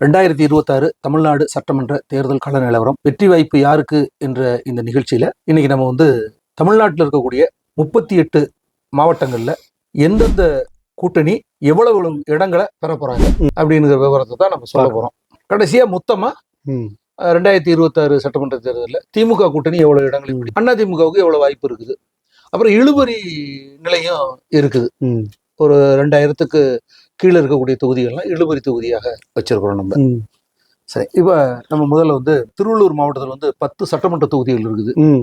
ரெண்டாயிரத்தி இருபத்தாறு தமிழ்நாடு சட்டமன்ற தேர்தல் கள நிலவரம் வெற்றி வாய்ப்பு யாருக்கு என்ற இந்த நிகழ்ச்சியில இன்னைக்கு நம்ம வந்து தமிழ்நாட்டில் இருக்கக்கூடிய முப்பத்தி எட்டு மாவட்டங்கள்ல எந்தெந்த கூட்டணி எவ்வளவு இடங்களை பெற போறாங்க அப்படிங்கிற விவரத்தை தான் நம்ம சொல்ல போறோம். கடைசியா மொத்தமா ரெண்டாயிரத்தி இருபத்தாறு சட்டமன்ற தேர்தலில் திமுக கூட்டணி எவ்வளவு இடங்களை பிடி அண்ணா திமுகவுக்கு எவ்வளவு வாய்ப்பு இருக்குது? அப்புறம் இழுபறி நிலையும் இருக்குது. ஒரு ரெண்டாயிரத்துக்கு கீழே இருக்கக்கூடிய தொகுதிகள்லாம் இழுபறி தொகுதியாக வச்சிருக்கிறோம் நம்ம ம். சரி இப்போ நம்ம முதல்ல வந்து திருவள்ளூர் மாவட்டத்தில் வந்து பத்து சட்டமன்ற தொகுதிகள் இருக்குது ம்.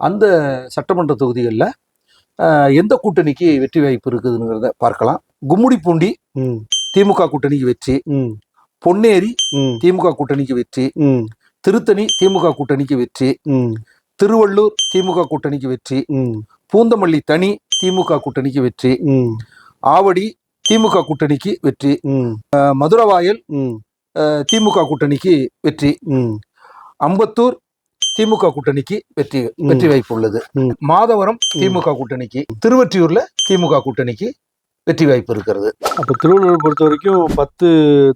அந்த சட்டமன்ற தொகுதிகளில் எந்த கூட்டணிக்கு வெற்றி வாய்ப்பு இருக்குதுங்கிறத பார்க்கலாம் கும்முடிப்பூண்டி. திமுக கூட்டணிக்கு வெற்றி ம். பொன்னேரி. திமுக கூட்டணிக்கு வெற்றி ம். திருத்தணி திமுக கூட்டணிக்கு வெற்றி ம். திருவள்ளூர் திமுக கூட்டணிக்கு வெற்றி ம். பூந்தமல்லி தனி திமுக கூட்டணிக்கு வெற்றி ம். ஆவடி திமுக கூட்டணிக்கு வெற்றி மதுரவாயல் திமுக கூட்டணிக்கு வெற்றி. அம்பத்தூர் திமுக கூட்டணிக்கு வெற்றி. வெற்றி வாய்ப்பு உள்ளது. மாதவரம் திமுக கூட்டணிக்கு திருவொற்றியூர்ல திமுக கூட்டணிக்கு வெற்றி வாய்ப்பு இருக்கிறது அப்ப திருவள்ளூர் பொறுத்த வரைக்கும் பத்து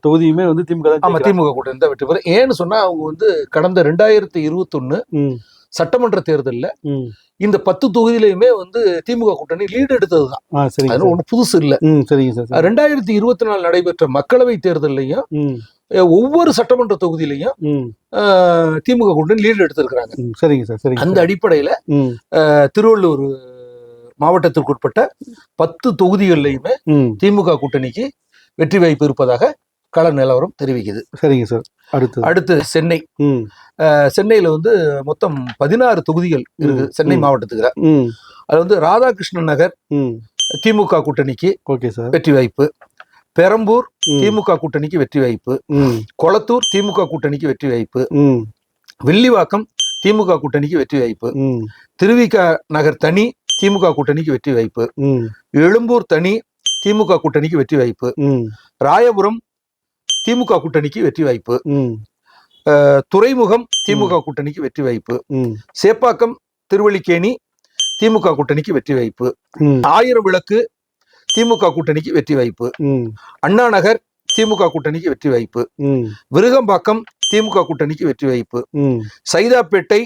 தொகுதியுமே வந்து திமுக ஆமா. திமுக கூட்டணி தான் வெற்றி பெறும் ஏன்னு சொன்னா அவங்க வந்து கடந்த ரெண்டாயிரத்தி இருபத்தொன்னு. சட்டமன்ற தேர்தல்ல. இந்த பத்து தொகுதியிலுமே வந்து திமுக கூட்டணி லீடு அது சார். ஒண்ணு புதுசு இல்ல சரிங்க சார். ரெண்டாயிரத்தி இருபத்தி நாலு நடைபெற்ற மக்களவை தேர்தல்லையும் ம். அஹ், ஒவ்வொரு சட்டமன்ற தொகுதியிலையும் திமுக கூட்டணி லீடு எடுத்திருக்கிறாங்க. சரிங்க சார் சரிங்க அந்த. அடிப்படையில திருவள்ளூர் மாவட்டத்திற்குட்பட்ட பத்து தொகுதிகளிலையுமே. திமுக கூட்டணிக்கு வெற்றி வாய்ப்பு இருப்பதாக கள நிலவரம் தெரிவிக்குது சரிங்க சார் அடுத்தது அடுத்து சென்னை சென்னையில வந்து மொத்தம் பதினாறு தொகுதிகள் இருக்கு. சென்னை. மாவட்டத்துக்கு. அது வந்து ராதாகிருஷ்ணன் நகர் ம். திமுக கூட்டணிக்கு ஓகே சார் வெற்றி வாய்ப்பு பெரம்பூர். திமுக கூட்டணிக்கு வெற்றி வாய்ப்பு ம். கொளத்தூர் திமுக கூட்டணிக்கு வெற்றி வாய்ப்பு ம். வில்லிவாக்கம் திமுக கூட்டணிக்கு வெற்றி வாய்ப்பு. திருவிக நகர் தனி திமுக கூட்டணிக்கு வெற்றி வாய்ப்பு. எழும்பூர் தனி திமுக கூட்டணிக்கு வெற்றி வாய்ப்பு. ராயபுரம் திமுக கூட்டணிக்கு வெற்றி வாய்ப்பு துறைமுகம் திமுக கூட்டணிக்கு வெற்றி வாய்ப்பு. சேப்பாக்கம் திருவல்லிக்கேணி திமுக கூட்டணிக்கு வெற்றி வாய்ப்பு. ஆயிரம் விளக்கு திமுக கூட்டணிக்கு வெற்றி வாய்ப்பு. அண்ணா நகர் திமுக கூட்டணிக்கு வெற்றி வாய்ப்பு. விருகம்பாக்கம் திமுக கூட்டணிக்கு வெற்றி வாய்ப்பு. சைதாப்பேட்டை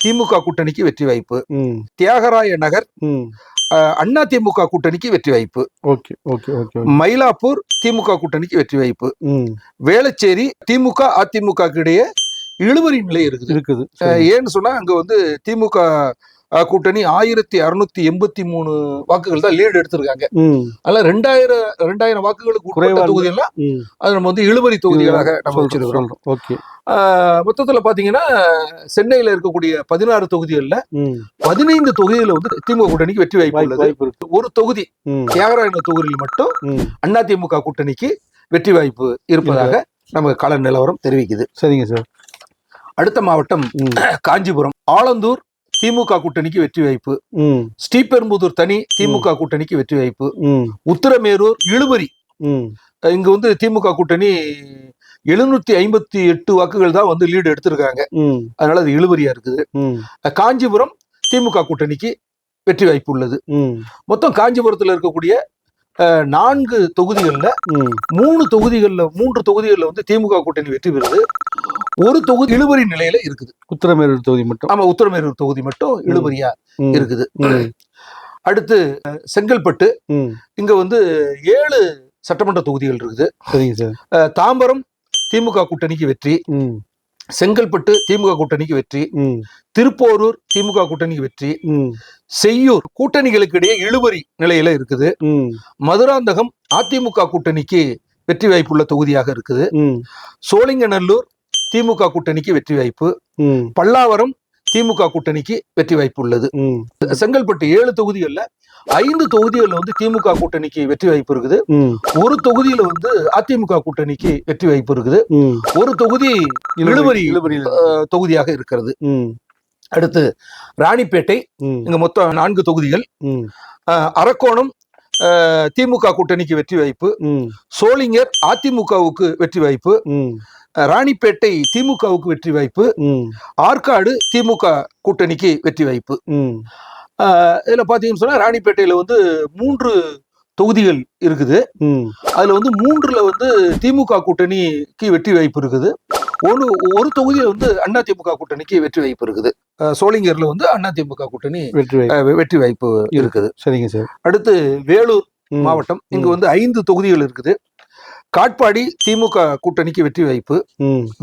திமுக கூட்டணிக்கு வெற்றி வாய்ப்பு. தியாகராய நகர் அண்ணா திமுக கூட்டணிக்கு வெற்றி வாய்ப்பு okay okay okay. Mylapore DMK கூட்டணிக்கு வெற்றி வாய்ப்பு. வேளச்சேரி திமுக அதிமுக இடையே இழுபறி நிலை இருக்குது இருக்குது. ஏன்னு சொன்னா அங்க வந்து திமுக கூட்டணி ஆயிரத்தி அறுநூத்தி எண்பத்தி மூணு வாக்குகள் தான் லீடு எடுத்திருக்காங்க. அதனால ரெண்டாயிரம் ரெண்டாயிரம் வாக்குகளுக்கு குறைவா உட்பட்ட இருந்து- தொகுதியெல்லாம். அது நம்ம வந்து இழுபறி தொகுதிகளாக நம்ம வச்சிருக்கிறோம். ஓகே மொத்தத்துல பாத்தீங்கன்னா சென்னையில இருக்கக்கூடிய பதினாறு தொகுதிகள்ல. பதினைந்து தொகுதியில வந்து திமுக கூட்டணிக்கு வெற்றி வாய்ப்பு உள்ளது ஒரு தொகுதி. தியாகராயன தொகுதியில் மட்டும். அண்ணா திமுக கூட்டணிக்கு வெற்றி வாய்ப்பு இருப்பதாக நமக்கு கள நிலவரம் தெரிவிக்குது சரிங்க சார் அடுத்த மாவட்டம். காஞ்சிபுரம் ஆலந்தூர் திமுக கூட்டணிக்கு வெற்றி வாய்ப்பு. ஸ்ரீபெரும்புதூர் தனி திமுக கூட்டணிக்கு வெற்றி வாய்ப்பு. உத்தரமேரூர் இழுபறி. இங்க வந்து திமுக கூட்டணி எழுநூத்தி ஐம்பத்தி எட்டு வாக்குகள் தான் வந்து லீடு எடுத்திருக்காங்க. அதனால அது இழுபறியா இருக்குது. காஞ்சிபுரம் திமுக கூட்டணிக்கு வெற்றி வாய்ப்பு உள்ளது. மொத்தம் காஞ்சிபுரத்தில் இருக்கக்கூடிய நான்கு தொகுதிகளில். மூணு தொகுதிகளில் மூன்று தொகுதிகளில் வந்து திமுக கூட்டணி வெற்றி பெறுது ஒரு தொகுதி இழுபறி நிலையில இருக்குது உத்தரமேரூர் தொகுதி மட்டும் ஆமா உத்தரமேரூர் தொகுதி மட்டும் இழுபறியா. இருக்குது. அடுத்து செங்கல்பட்டு. இங்க வந்து ஏழு சட்டமன்ற தொகுதிகள் இருக்குது தாம்பரம் திமுக கூட்டணிக்கு வெற்றி. செங்கல்பட்டு திமுக கூட்டணிக்கு வெற்றி. திருப்போரூர் திமுக கூட்டணிக்கு வெற்றி. செய்யூர் கூட்டணிகளுக்கு இடையே இழுபறி நிலையில இருக்குது. மதுராந்தகம் அதிமுக கூட்டணிக்கு வெற்றி வாய்ப்புள்ள தொகுதியாக இருக்குது. சோழிங்கநல்லூர் திமுக கூட்டணிக்கு வெற்றி வாய்ப்பு. பல்லாவரம் திமுக கூட்டணிக்கு வெற்றி வாய்ப்பு உள்ளது. செங்கல்பட்டு ஏழு தொகுதிகள்ல ஐந்து தொகுதிகள்ல வந்து திமுக கூட்டணிக்கு வெற்றி வாய்ப்பு இருக்குது. ஒரு தொகுதியில வந்து அதிமுக கூட்டணிக்கு வெற்றி வாய்ப்பு இருக்குது. ஒரு தொகுதி இழுபறி தொகுதியாக இருக்கிறது. அடுத்து ராணிப்பேட்டை. இங்க மொத்தம் நான்கு தொகுதிகள் அரக்கோணம் திமுக கூட்டணிக்கு வெற்றி வாய்ப்பு. சோளிங்கர் அதிமுகவுக்கு வெற்றி வாய்ப்பு ராணிப்பேட்டை திமுகவுக்கு வெற்றி வாய்ப்பு. ஆற்காடு திமுக கூட்டணிக்கு வெற்றி வாய்ப்பு. இதுல பாத்தீங்கன்னு சொன்னா ராணிப்பேட்டையில வந்து மூன்று தொகுதிகள் இருக்குது. அதுல வந்து மூன்றுல வந்து திமுக கூட்டணிக்கு வெற்றி வாய்ப்பு இருக்குது. ஒன்று ஒரு தொகுதியில வந்து அண்ணா திமுக கூட்டணிக்கு வெற்றி வாய்ப்பு இருக்குது. சோளிங்கர்ல வந்து அண்ணா திமுக கூட்டணி வெற்றி வெற்றி வாய்ப்பு இருக்குது. சரிங்க சார். அடுத்து வேலூர். மாவட்டம் இங்கு. வந்து ஐந்து தொகுதிகள் இருக்குது. காட்பாடி திமுக கூட்டணிக்கு வெற்றி வாய்ப்பு.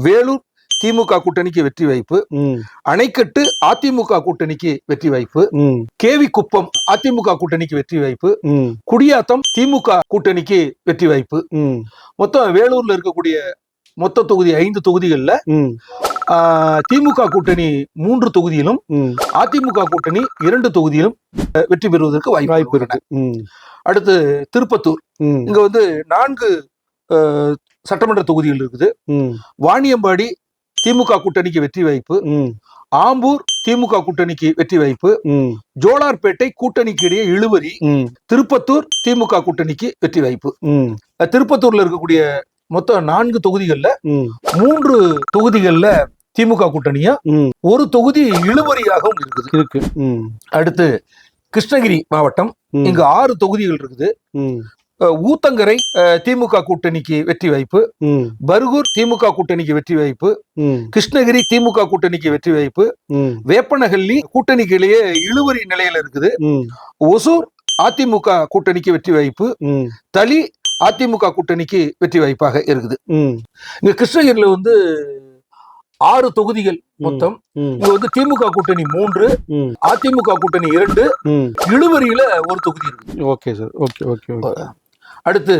வேலூர் திமுக கூட்டணிக்கு வெற்றி வாய்ப்பு. அணைக்கட்டு அதிமுக கூட்டணிக்கு வெற்றி வாய்ப்பு. கேவி குப்பம் அதிமுக கூட்டணிக்கு வெற்றி வாய்ப்பு. குடியாத்தம் திமுக கூட்டணிக்கு வெற்றி வாய்ப்பு. மொத்தம் வேலூர்ல இருக்கக்கூடிய மொத்த தொகுதி ஐந்து தொகுதிகள்ல திமுக கூட்டணி மூன்று தொகுதியிலும் அதிமுக கூட்டணி இரண்டு தொகுதியிலும் வெற்றி பெறுவதற்கு வாய்ப்பு. இருக்கு. அடுத்து திருப்பத்தூர். இங்க வந்து நான்கு சட்டமன்ற தொகுதிகள் இருக்குது. வாணியம்பாடி திமுக கூட்டணிக்கு வெற்றி வாய்ப்பு. ஆம்பூர் திமுக கூட்டணிக்கு வெற்றி வாய்ப்பு. ஜோலார்பேட்டை கூட்டணிக்கு இடையே இழுவரி திருப்பத்தூர் திமுக கூட்டணிக்கு வெற்றி வாய்ப்பு. திருப்பத்தூர்ல இருக்கக்கூடிய மொத்தம் நான்கு தொகுதிகள்ல மூன்று தொகுதிகள்ல திமுக கூட்டணியும் ம். ஒரு தொகுதி இழுவரியாகவும் இருக்குது. இருக்கு. அடுத்து கிருஷ்ணகிரி மாவட்டம். இங்கு ஆறு தொகுதிகள் இருக்குது. ஊத்தங்கரை திமுக கூட்டணிக்கு வெற்றி வாய்ப்பு. பர்கூர் திமுக கூட்டணிக்கு வெற்றி வாய்ப்பு. கிருஷ்ணகிரி திமுக கூட்டணிக்கு வெற்றி வாய்ப்பு. வேப்பனஹள்ளி கூட்டணிக்கு இடையே இழுவரி நிலையில இருக்குது. ஒசூர் அதிமுக கூட்டணிக்கு வெற்றி வாய்ப்பு. தளி அதிமுக கூட்டணிக்கு வெற்றி வாய்ப்பாக இருக்குது. இங்க கிருஷ்ணகிரியில வந்து ஆறு தொகுதிகள் மொத்தம். இங்க வந்து திமுக கூட்டணி மூன்று அதிமுக கூட்டணி இரண்டு இழுவரியில ஒரு தொகுதி இருக்கு ஓகே சார். ஓகே ஓகே அடுத்து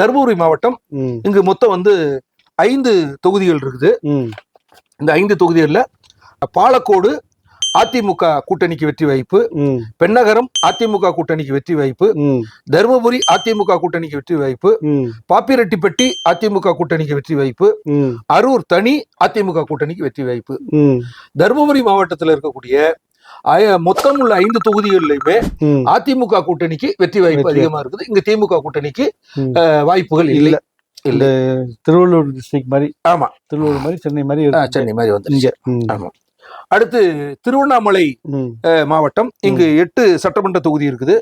தருமபுரி மாவட்டம். இங்கு மொத்தம் வந்து ஐந்து தொகுதிகள் இருக்குது. இந்த ஐந்து தொகுதிகளில் பாலக்கோடு அதிமுக கூட்டணிக்கு வெற்றி வாய்ப்பு. பெண்ணகரம் அதிமுக கூட்டணிக்கு வெற்றி வாய்ப்பு. தருமபுரி அதிமுக கூட்டணிக்கு வெற்றி வாய்ப்பு. பாப்பிரெட்டிப்பட்டி அதிமுக கூட்டணிக்கு வெற்றி வாய்ப்பு. அரூர் தனி அதிமுக கூட்டணிக்கு வெற்றி வாய்ப்பு. தருமபுரி மாவட்டத்தில் இருக்கக்கூடிய மொத்தம் உள்ள ஐந்து தொகுதிகளிலுமே அதிமுக கூட்டணிக்கு வெற்றி வாய்ப்பு அதிகமா இருக்குது. இங்க திமுக கூட்டணிக்கு வாய்ப்புகள் இல்லை. இந்த திருவள்ளூர் டிஸ்ட்ரிக்ட் மாதிரி ஆமா. திருவள்ளூர் மாதிரி சென்னை மாதிரி. சென்னை மாதிரி வந்து ஆமா. அடுத்து திருவண்ணாமலை மாவட்டம். இங்கு எட்டு சட்டமன்ற தொகுதி இருக்குது.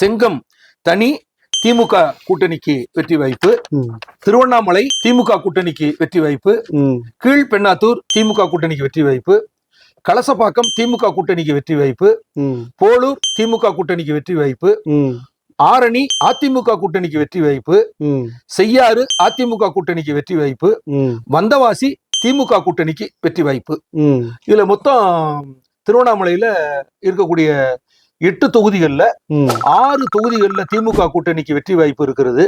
செங்கம் தனி திமுக கூட்டணிக்கு வெற்றி வாய்ப்பு. திருவண்ணாமலை திமுக கூட்டணிக்கு வெற்றி வாய்ப்பு. ம். கீழ்பெண்ணாத்தூர் திமுக கூட்டணிக்கு வெற்றி வாய்ப்பு. கலசப்பாக்கம் திமுக கூட்டணிக்கு வெற்றி வாய்ப்பு. போலூர் திமுக கூட்டணிக்கு வெற்றி வாய்ப்பு. ஆரணி அதிமுக கூட்டணிக்கு வெற்றி வாய்ப்பு. செய்யாறு அதிமுக கூட்டணிக்கு வெற்றி வாய்ப்பு. வந்தவாசி திமுக கூட்டணிக்கு வெற்றி வாய்ப்பு. இதுல மொத்தம் திருவண்ணாமலையில இருக்கக்கூடிய எட்டு தொகுதிகள்ல ஆறு தொகுதிகள்ல திமுக கூட்டணிக்கு வெற்றி வாய்ப்பு இருக்கிறது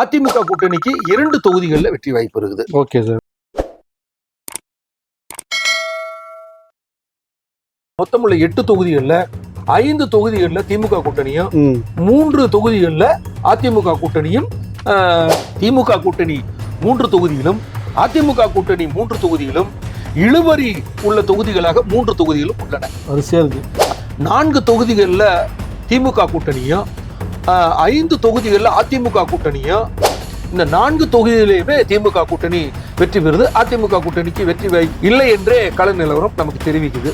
அதிமுக கூட்டணிக்கு இரண்டு தொகுதிகள்ல வெற்றி வாய்ப்பு இருக்குது. Okay sir. மொத்தம் உள்ள எட்டு தொகுதிகள்ல ஐந்து தொகுதிகள்ல திமுக கூட்டணியும் மூன்று தொகுதிகள்ல அதிமுக கூட்டணியும் திமுக கூட்டணி மூன்று தொகுதியிலும் அதிமுக கூட்டணி மூன்று தொகுதியிலும் இழுவரி உள்ள தொகுதிகளாக மூன்று தொகுதிகளும் உள்ளன. வரிசையா இருக்கு நான்கு தொகுதிகளில் திமுக கூட்டணியும் ஐந்து தொகுதிகளில் அதிமுக கூட்டணியும் இந்த நான்கு தொகுதியிலையுமே திமுக கூட்டணி வெற்றி பெறுது. அதிமுக கூட்டணிக்கு வெற்றி இல்லை என்றே கள நிலவரம் நமக்கு தெரிவிக்குது.